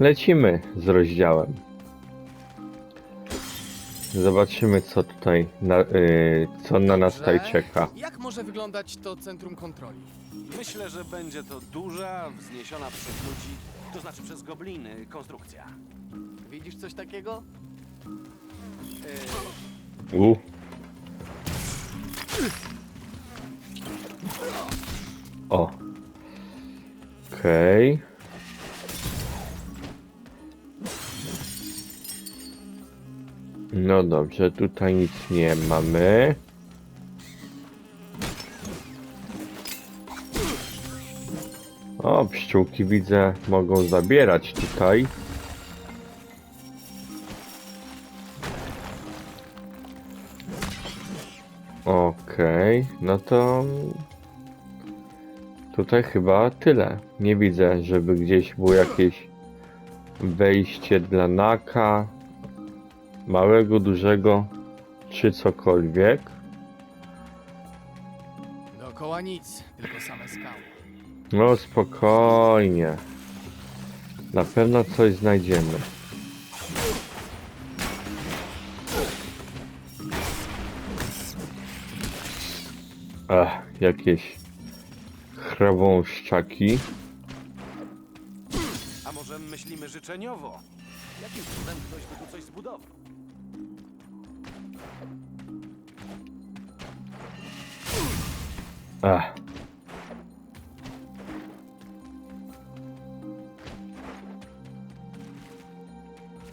lecimy z rozdziałem. Zobaczymy, co tutaj, na, y, co na nas tutaj czeka. Jak może wyglądać to centrum kontroli? Myślę, że będzie to duża, wzniesiona przez ludzi, to znaczy przez gobliny, konstrukcja. Widzisz coś takiego? U. O. Okej. No dobrze, tutaj nic nie mamy. O, pszczółki widzę, mogą zabierać tutaj. Okej, no to tutaj chyba tyle. Nie widzę, żeby gdzieś było jakieś wejście dla naka, małego, dużego, czy cokolwiek. Dookoła nic, tylko same skały. No spokojnie. Na pewno coś znajdziemy. Ach, jakieś chrabąszczaki. A może myślimy życzeniowo? Jakim cudem ktoś by tu coś zbudował? Ach.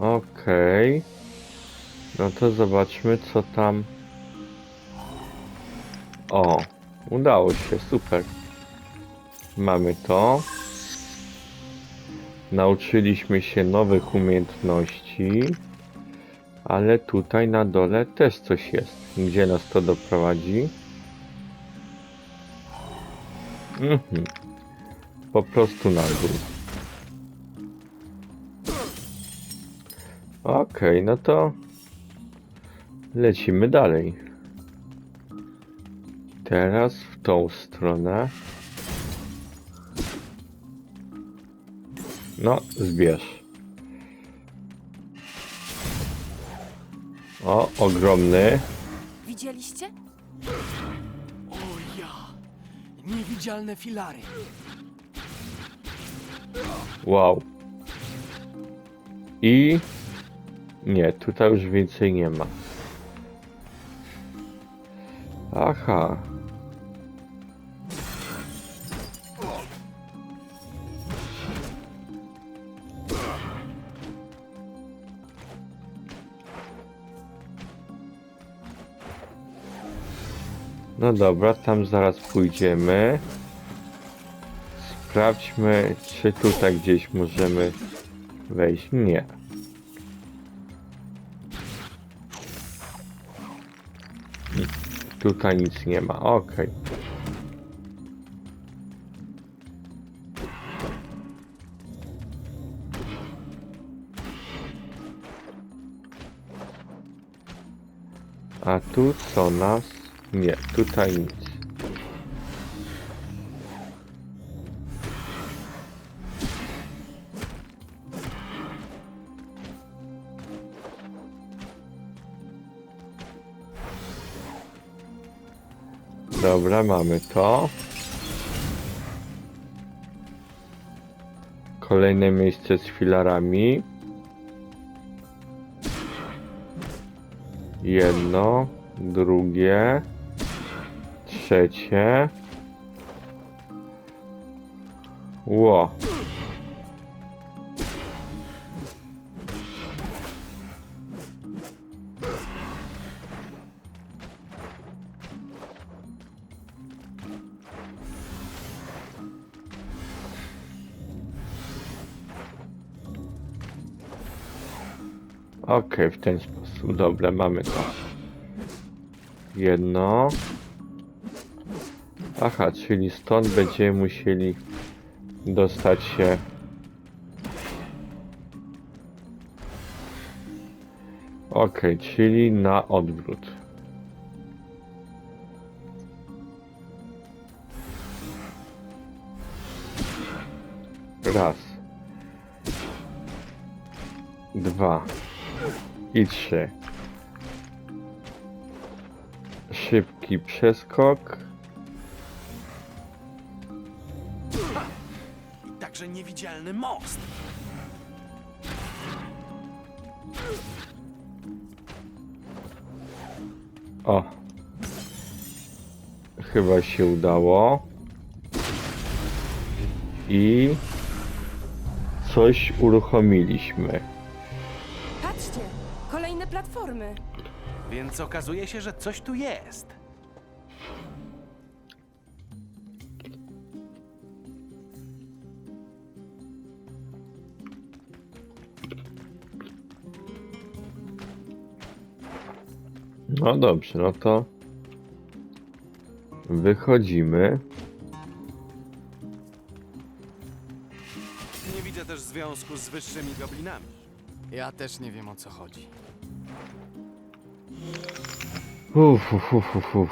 Okej. No to zobaczmy, co tam. O, udało się, super. Mamy to. Nauczyliśmy się nowych umiejętności. Ale tutaj na dole też coś jest. Gdzie nas to doprowadzi? Mhm. Po prostu na dół. Okej, no to lecimy dalej. Teraz w tą stronę. No, zbierz. O, ogromny. Widzieliście? Niewidzialne filary. Wow. I nie, tutaj już więcej nie ma. Aha. No dobra, tam zaraz pójdziemy. Sprawdźmy, czy tutaj gdzieś możemy wejść. Nie. Tutaj nic nie ma. Okej. A tu co nas? Nie, tutaj nic. Dobra, mamy to. Kolejne miejsce z filarami. Jedno, drugie, trzecie. Ło. Okej, w ten sposób. Dobra, mamy to. Jedno. Aha, czyli stąd będziemy musieli dostać się. Okej, czyli na odwrót. Raz. dwa i trzy. Szybki przeskok. Niewidzialny most. O. Chyba się udało. I coś uruchomiliśmy. Patrzcie, kolejne platformy. Więc okazuje się, że coś tu jest. No dobrze, no to wychodzimy. Nie widzę też związku z wyższymi goblinami. Ja też nie wiem o co chodzi. Uf, uf, uf, uf, uf.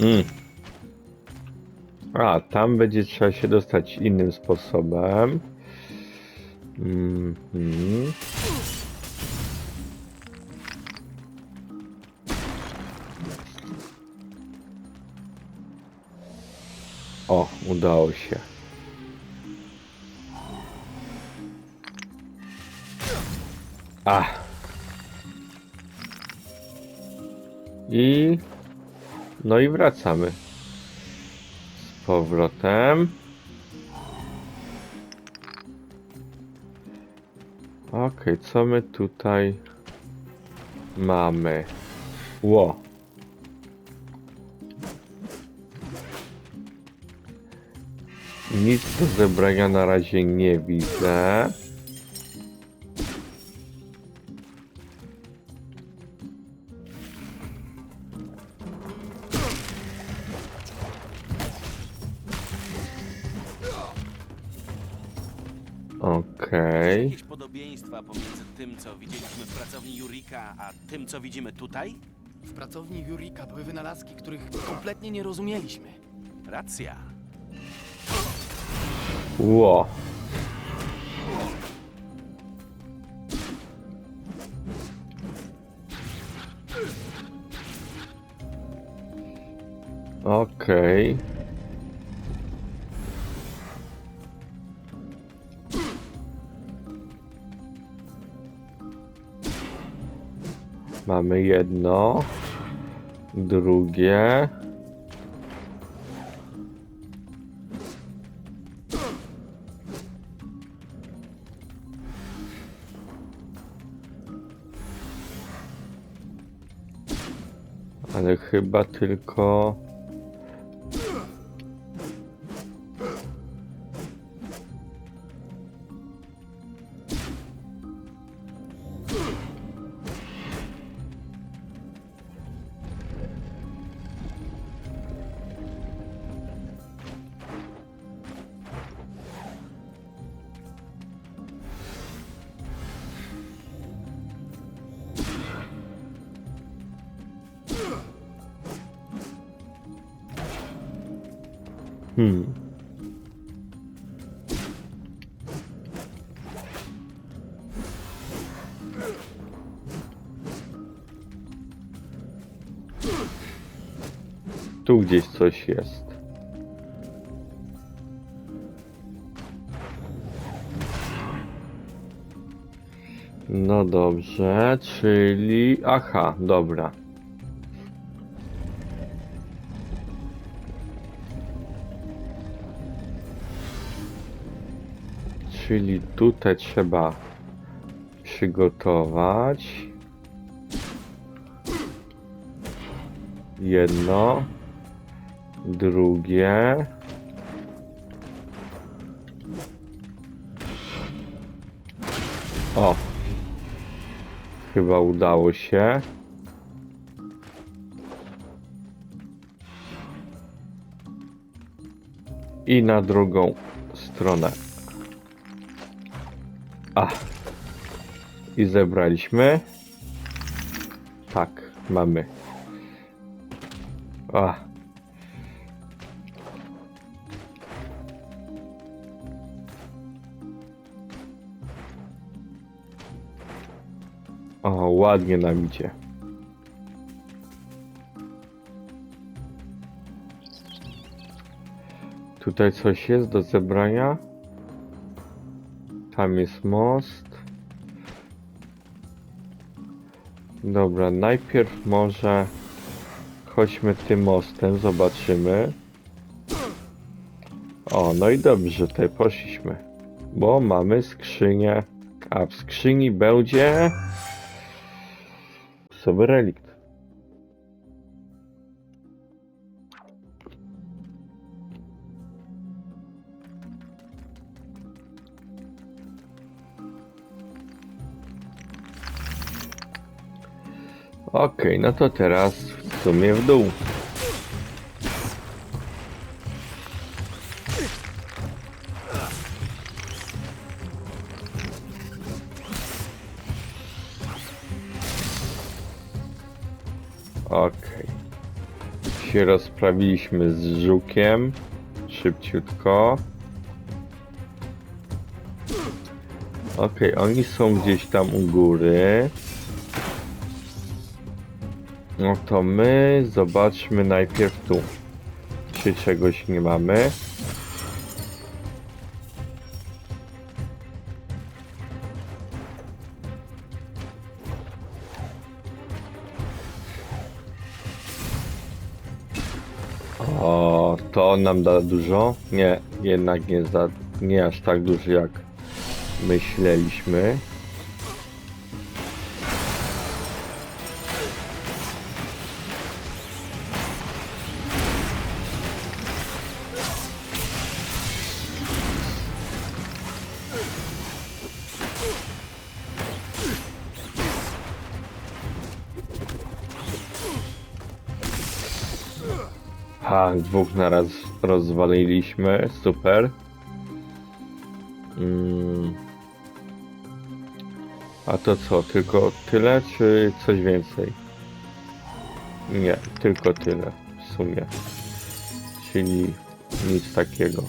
Mm. A, tam będzie trzeba się dostać innym sposobem. Mm. O, udało się. A. I. No i wracamy. Powrotem. Okej, co my tutaj mamy? Ło. Nic do zebrania na razie nie widzę. Podobieństwa pomiędzy tym, co widzieliśmy w pracowni Jurika, a tym, co widzimy tutaj? W pracowni Jurika były wynalazki, których kompletnie nie rozumieliśmy. Racja. Ło. Okej. Mamy jedno, drugie. Ale chyba tylko. Hmm. Tu gdzieś coś jest. No dobrze, czyli. Aha, dobra. Czyli tutaj trzeba przygotować jedno, drugie. O, chyba udało się. I na drugą stronę. A. I zebraliśmy. Tak, mamy. A. O, ładnie nam. Tutaj coś jest do zebrania. Tam jest most. Dobra, najpierw może chodźmy tym mostem, zobaczymy. O, no i dobrze, tutaj poszliśmy. Bo mamy skrzynię. A w skrzyni będzie sobie relikt. Okej, no to teraz w sumie w dół. Okej. Się rozprawiliśmy z żukiem. Szybciutko. Okej, oni są gdzieś tam u góry. No to my zobaczmy najpierw tu. Czy czegoś nie mamy. O, to nam da dużo? Nie, jednak nie za, nie aż tak dużo jak myśleliśmy. Ha, dwóch naraz rozwaliliśmy, super. Mm. A to co, tylko tyle, czy coś więcej? Nie, tylko tyle w sumie. Czyli nic takiego.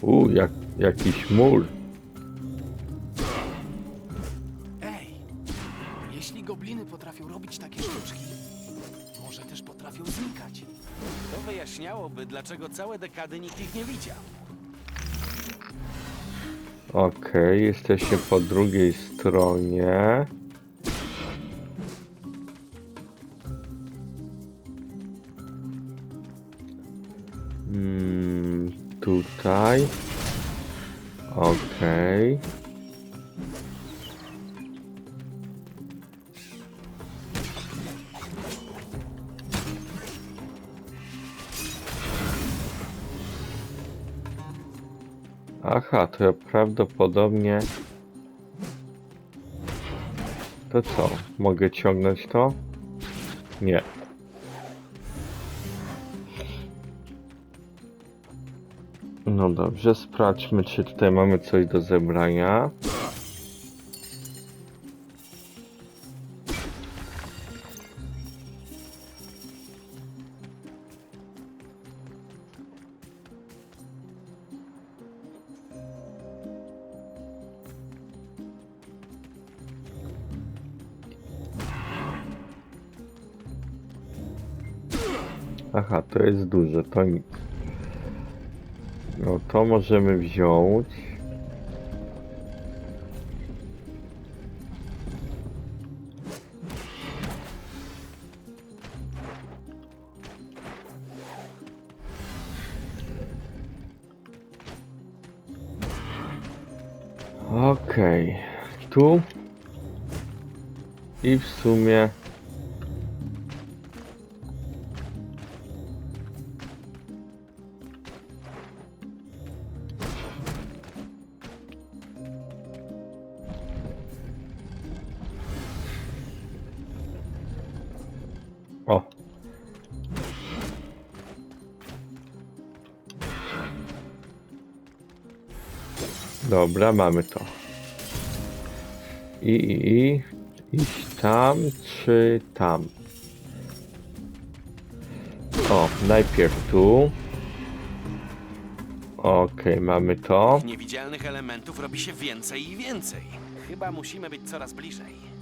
U, jak, jakiś mur. Dlaczego całe dekady nikt ich nie widział. Okej, jesteśmy po drugiej stronie. Hmm, tutaj. Okej. Aha, to prawdopodobnie... To co? Mogę ciągnąć to? Nie. No dobrze, sprawdźmy, czy tutaj mamy coś do zebrania. To jest duże, to nic. No to możemy wziąć. Okej, tu i w sumie O. Dobra, mamy to. I, i, i. Iść tam, czy tam? O, najpierw tu. Okej, mamy to. Niewidzialnych elementów robi się więcej i więcej. Chyba musimy być coraz bliżej.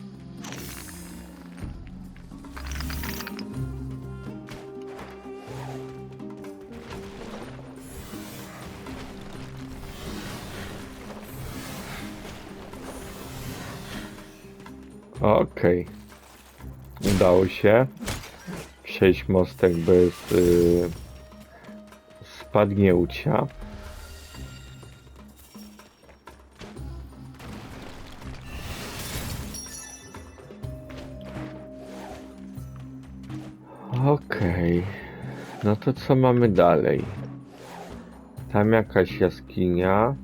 Okej. Udało się przejść mostek bez yy, spadnięcia. Okej. No to co mamy dalej? Tam jakaś jaskinia.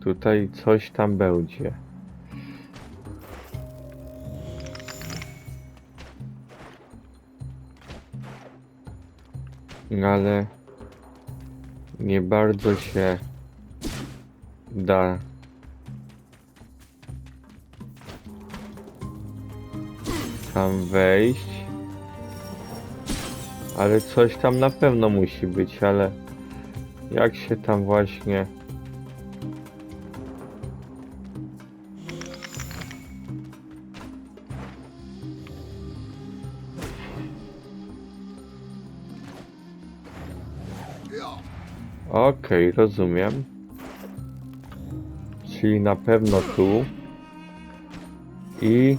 Tutaj coś tam będzie. Ale nie bardzo się da tam wejść. Ale coś tam na pewno musi być, ale jak się tam właśnie Okej, rozumiem. Czyli na pewno tu. I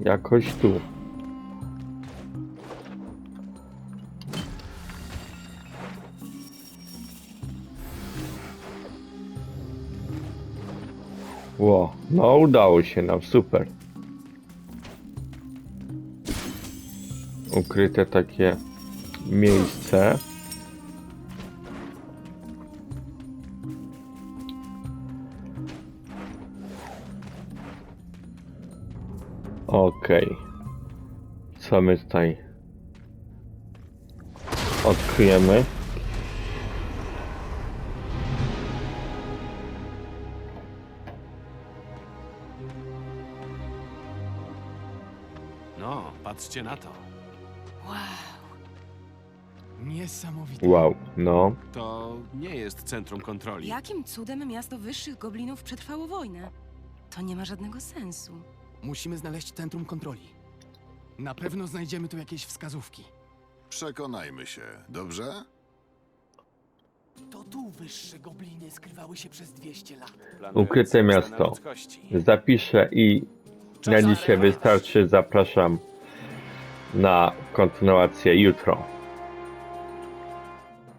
jakoś tu. Ło, no udało się nam, super. Ukryte takie miejsce. Okej. Co my tutaj odkryjemy? No, patrzcie na to. Wow. Niesamowite. Wow, no. To nie jest centrum kontroli. Jakim cudem miasto wyższych goblinów przetrwało wojnę? To nie ma żadnego sensu. Musimy znaleźć centrum kontroli. Na pewno znajdziemy tu jakieś wskazówki. Przekonajmy się, dobrze? To tu wyższe gobliny skrywały się przez 200 lat. Ukryte miasto. Zapiszę i na dzisiaj wystarczy. Zapraszam na kontynuację jutro.